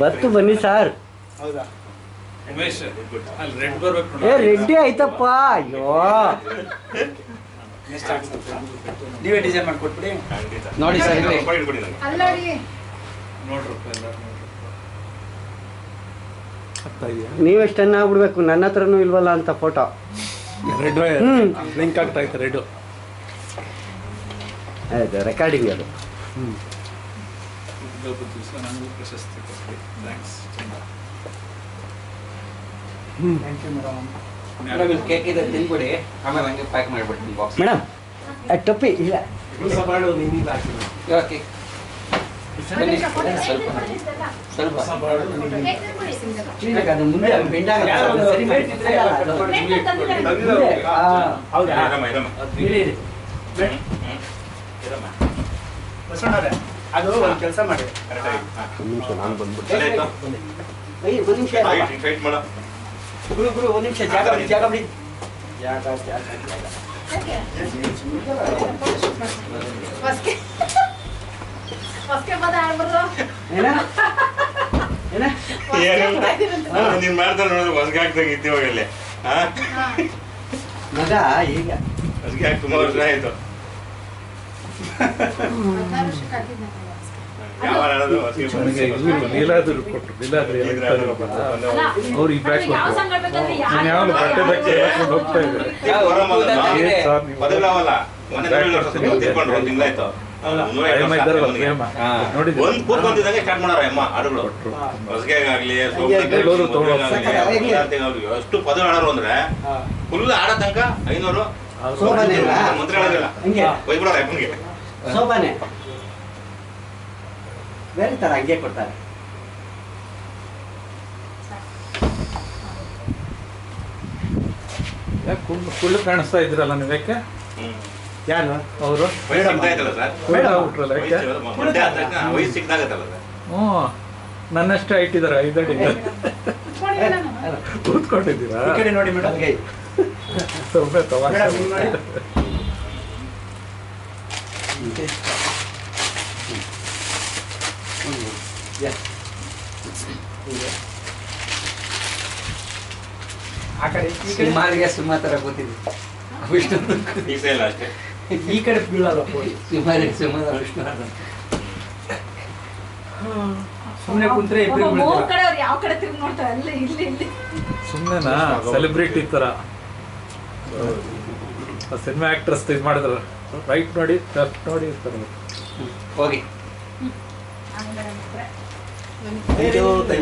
ಬತ್ತು ಬನ್ನಿ ಸರ್. ಹೌದಾ? ಉಮೇಶ್ ಅಲ್ಲಿ ರೆಡ್ ಬರ್ಬೇಕು ಏ ರೆಡ್ಡಿ ಆಯ್ತಪ್ಪ ಅಯ್ಯೋ. ನೀವೇ ಡಿಸೈನ್ ಮಾಡ್ಕೊಟ್ಬಿಡಿ. ನೋಡಿ ಸರ್ ಇಲ್ಲಿ. ಆಗ್ಬಿಡ್ಬೇಕು. ನನ್ನ ಹತ್ರನೂ ಇಲ್ವಲ್ಲ ಅಂತ ಫೋಟೋ ರೆಡ್. ಲಿಂಕ್ ಆಗ್ತಾ ಇತ್ತು ರೆಡ್. ಆಯ್ತು ರೆಕಾರ್ಡಿಂಗ್ ಅದು. ಹ್ಞೂ ಪ್ರಶಸ್ತಿ ಕೊಡ್ತೀವಿ thanks thank you madam madam ಇಲ್ಲಿ ಕೇಕ್ ಇದೆ ತಿನ್ಬಿಡಿ. ಆಮೇಲೆ ಹಂಗೆ ಪ್ಯಾಕ್ ಮಾಡಿಬಿಡ್ತೀನಿ ಬಾಕ್ಸ್ ಮೇಡಮ್ ಟೊಪ್ಪಿ ಇಲ್ಲ. ಓಕೆ ಸ್ವಲ್ಪ ಸ್ವಲ್ಪ. ಅದು ಮುಂದೆ ಬೆಂಡಾಗ ಸರಿ ಮಾಡ್ತಿದ್ರೆ ಹೌದಾ? ಬಸವಣ್ಣವ್ರೆ ಅದು ಒಂದು ಕೆಲಸ ಮಾಡಿ. ನಿಮಿಷ ನಾನು. ಗುರು ಗುರು ಒಂದ್ ನಿಮಿಷ ಜಾಗ ಬಿಡಿ ಜಾಗ ಬಿಡಿ. ಜಾಗ ಜಾಗ ನಾನು ಮಾಡ್ತಾರೆ ನೋಡಿದ್ರೆ ಹೊಸಗೆ ಹಾಕ್ದಂಗ ಇದ್ದೀವಾಗ ಮಗ ಈಗ. ಹೊಸಗೆ ಹಾಕಿ ತುಂಬಾ ವರ್ಷ ಆಯ್ತು ಯಾವ ಹೇಳೋದು ಹೊಸಗೆ ನನಗೆ ಇವ್ರು ನೀಲಾದ್ರು ಅವ್ರು ಈ ಬ್ಯಾಗ್ ಕೊಟ್ರು ನಾನು ಯಾವಾಗಲೂ ಬಟ್ಟೆ ಹಾಕೊಂಡು ಹೋಗ್ತಾ ಎಷ್ಟು ಪದಗಳು ಆಡೋರು ಅಂದ್ರೆ ಫುಲ್ ಆಡೋ ತನಕ ಐನೂರು? ಮಂತ್ರ ಸೋಬಾನೆ. ಬೇರೆ ತರ ಹಂಗೆ ಕೊಡ್ತಾರೆ. ಯಾಕೆ ಕುಳ್ಳು ಕುಳ್ಳು ಕಾಣಿಸ್ತಾ ಇದ್ರಲ್ಲ ನೀವು ಯಾಕೆ? ಹ್ಮ್. ಯಾರು? ಅವರು? ಹ್ಞೂ. ನನ್ನಷ್ಟೇ ಇಟ್ಟಿದ್ದಾರೆ ಐದಡಿ. ಕೂತ್ಕೊಂಡಿದ್ದೀರಾ? ನೋಡಿ ಮೇಡಮ್. ಇಲ್ಲಿ ನೋಡಿ ಆ ಕಡೆ ಈ ತರ ಕೂತಿದ್ವಿ ವಿಷ್ಣು. ಈ ಇಲ್ಲ ಅಷ್ಟೇ ಈ ಕಡೆ ವಿಷ್ಣು ಸುಮ್ಮನೆ ಕುಂತ್ರೆ ಇಬ್ರು ಮೂರ್ ಬೀಳ್ತೀರ? ಕಡೆ ಅವ್ರು ಯಾವ ಕಡೆ ತಿರುಗಿ ನೋಡ್ತಾರೆ? ಅಲ್ಲಿ ಇಲ್ಲಿ ಇಲ್ಲಿ. ಸುಮ್ಮನೆನಾ ಸೆಲೆಬ್ರಿಟಿ ಥರ ಸಿನಿಮಾ ಆಕ್ಟ್ರೆಸ್ ಇದು ಮಾಡಿದ್ರು ರೈಟ್ ನೋಡಿ ಲೆಫ್ಟ್ ನೋಡಿ ಇರ್ತಾರೆ. ಹೋಗಿ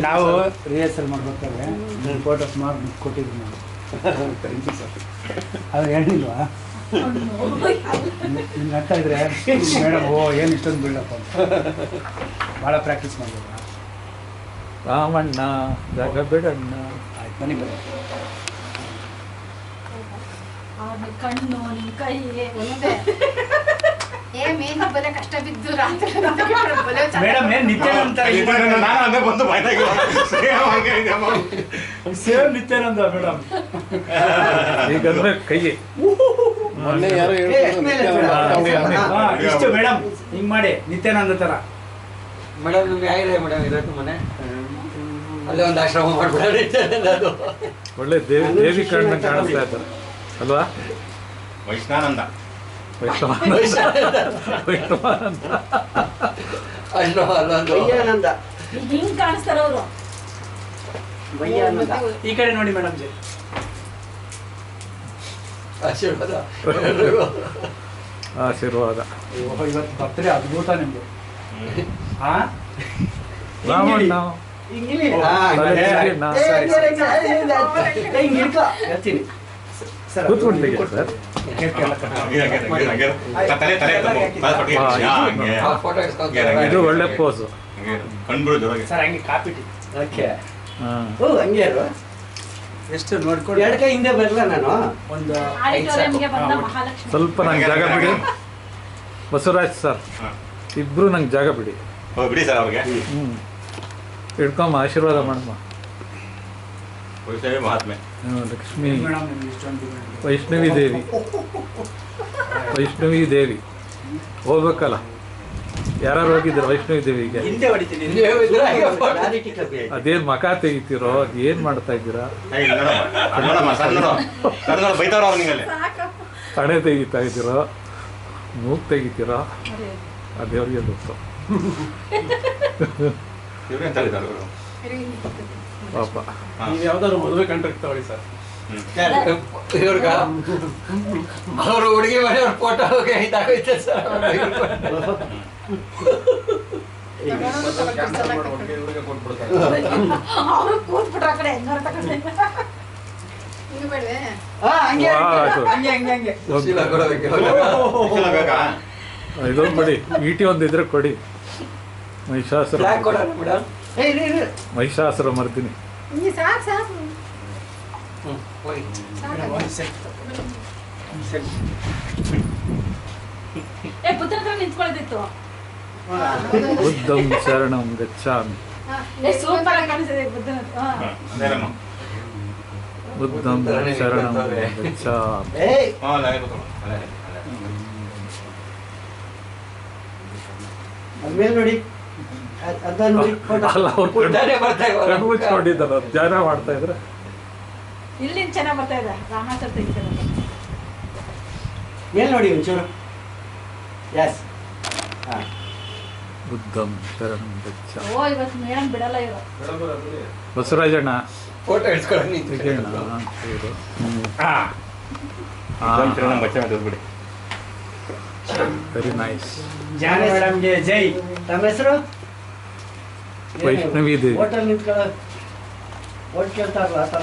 ನಾವು ರಿಹರ್ಸಲ್ ಮಾಡ್ಬೇಕಾದ್ರೆ ನನ್ನ ಫೋಟೋಸ್ ಮಾಡಿ ಕೊಟ್ಟಿದ್ವಿ ನಾವು. ಅವ್ರು ಹೇಳಿಲ್ವಾ? ನಿಮ್ಗೆ ಅರ್ಥ ಇದ್ರೆ ಮೇಡಮ್ ಓ ಏನು ಇಷ್ಟೊಂದು ಬೀಳಪ್ಪ ಅಂತ. ಭಾಳ ಪ್ರಾಕ್ಟೀಸ್ ಮಾಡಿದ್ರು? ರಾಮಣ್ಣ ಜಾಗ ಬಿಡಣ್ಣ ಆಯ್ತು ಮನೆ ಬನ್ನಿ. ಅವ್ನ ಕಣ್ಣು ನಿಮ್ ಕೈ ಒಂದೇ. ಏ ಮೇನ್ ಬಲೆ ಕಷ್ಟ ಬಿದ್ದು ರಾತ್ರಿ ಮೇಡಮ್ ಏನು ನಾನು ಅದೇ ಬಂದು ಬಾಯ್ದಾಗೆ ನಿತ್ಯಾನಂದ ಮೇಡಮ್. ಈಗಂದ್ರೆ ಕೈ ಮೊನ್ನೆ ಯಾರೋ. ಇಷ್ಟು ಮೇಡಮ್ ಹಿಂಗ್ ಮಾಡಿ ನಿತ್ಯಾನಂದ ತರ. ಮೇಡಮ್ ನಿಮ್ಗೆ ಆಗಿದೆ ಮೇಡಮ್ ಇರೋದು ಮನೆ ಅಲ್ಲೇ ಒಂದು ಆಶ್ರಮ ಮಾಡ್ಬಿಡೋಣ ಅದು ಒಳ್ಳೆ ದೇವಿ ದೇವಿ ಕಣ್ಣ ಕಾಣಿಸ್ತಾ ಇದ್ದಾರೆ. ಅಲ್ವಾ ವೈಷ್ಣಾನಂದ ವೈಷ್ಣವಾನಂದ ಹಿಂಗ್ ಕಾಣಿಸ್ತಾರ ಅವರು ಬಯ್ಯಾನಂದ ಈ ಕಡೆ ನೋಡಿ ಮೇಡಮ್ ಜಿ ಆಶೀರ್ವಾದ ಆಶೀರ್ವಾದ ಓಹೋ ಇವತ್ತು ಬರ್ತಾರೆ ಅದ್ಭುತ ನಿಮ್ದು ಹಾ ರಾಮಣ್ಣ ಹಿಂಗಿಲಿ ಹಾ, ಇದು ಒಳ್ಳೆ ಪೋಸು ಹಂಗೆ. ಕಣ್ಬಿಡು ಸರ್ ಹಂಗೆ ಕಾಪಿ ಓಕೆ. ಹಾಂ. ಓ ಹಂಗೆ ಇರು. ಎಷ್ಟು ನೋಡ್ಕೊಂಡು? ಎರಡು ಕೈ ಹಿಂದೆ ಬರಲ್ಲ ನಾನು? ಒಂದು ಸ್ವಲ್ಪ ನಂಗೆ ಜಾಗ ಬಿಡಿ. ಬಸವರಾಜ್ ಸರ್. ಇಬ್ರು ನಂಗೆ ಜಾಗ ಬಿಡಿ. ಓ, ಬಿಡಿ ಸರ್ ಅವ್ರಿಗೆ. ಹ್ಞೂ ಹಿಡ್ಕೊಂಬ ಆಶೀರ್ವಾದ ಮಾಡಮ್ಮ ವೈಷ್ಣವಿ ಮಹಾತ್ಮೆ. ಹ್ಞೂ, ಲಕ್ಷ್ಮೀ. ವೈಷ್ಣವಿ ದೇವಿ. ವೈಷ್ಣವಿ ದೇವಿ. ಹೋಗ್ಬೇಕಲ್ಲ? ಯಾರು ಹೋಗಿದ್ರು ವೈಷ್ಣವಿ ದೇವಿಗೆ? ಅದೇನು. ಅದೇನ್ ಮಕ ತೆಗಿತೀರೋ? ಏನ್ ಮಾಡ್ತಾ ಇದ್ದೀರಾ. ತಣೆ ತೆಗಿತಾ ಇದ್ದೀರೋ? ಮೂಗ್ ತೆಗಿತೀರೋ? ಅದೇವ್ರಿಗೆ ಗೊತ್ತು. ಪಾಪ. ನೀವು ಯಾವ್ದಾದ್ರು ಮದುವೆ ಕಾಂಟ್ರಾಕ್ಟ್ ತಗೊಳ್ಳಿ ಸರ್. ಇವ್ರಿಗ? ಅವರು ಹುಡುಗಿ ಮನೆಯವ್ರ ಫೋಟೋ ಇದಾಗೈತೆ ಸರ್? ಇದೊಂದು ಕೊಡಿ. ಈಟಿ ಒಂದಿದ್ರೆ ಕೊಡಿ. ಮಹಿಷಾಸುರ ಮಹಿಷಾಸುರ ಮರ್ದಿನಿ. ಸಾಕು ಸಾಕು. ನಿಂತ್ಕೊಳ್ಳೋದಿತ್ತು. ಬುದ್ಧಂ ಶರಣಂ ಗಚ್ಚಾಮಿ ಬುದ್ಧಂ ಶರಣಂ ಗಚ್ಚಾಮಿ. ನೋಡಿ. ಅಲ್ಲ ಅವ್ರು ಧ್ಯಾನ ಮಾಡ್ತಾ ಇದ್ರೆ ಇಲ್ಲಿಂದ ಚೆನ್ನಾಗಿ ಬರ್ತಾ ಇದೆ ರಾಮಾಚಾರ ಮೇಲ್ ನೋಡಿ ಒಂಚೂರು. ಎಸ್ ಹಾ. ಬುದ್ಧಂ ಶರಣಂ ಓ ಇವತ್ತು ಮೇಡಮ್ ಬಿಡಲ್ಲ ಇವರು. ಬಸವರಾಜಣ್ಣ. ಫೋಟೋ ಇಡ್ಸ್ಕೊಂಡು ನಿಂತು ತೆಗಿಯೋಣ ಇವ್ರು. ಹ್ಮ್. ಆ. ಬಚ್ಚೆ ಮೇಲೆ ತೆಗ್ದ್ಬಿಡಿ. ವೆರಿ ನೈಸ್ ಜಾನ ಮೇಡಮ್ಗೆ ಜೈ. ತಮ್ಮ ಹೆಸರು? ವೈಷ್ಣವಿ ದೇವಿ. ಹೋಟೆಲ್ ನಿಂತ್ಕೊಳ್ಳೋ ಓಟ್ ಕೇಳ್ತಾರಲ್ಲ ಆ ಥರ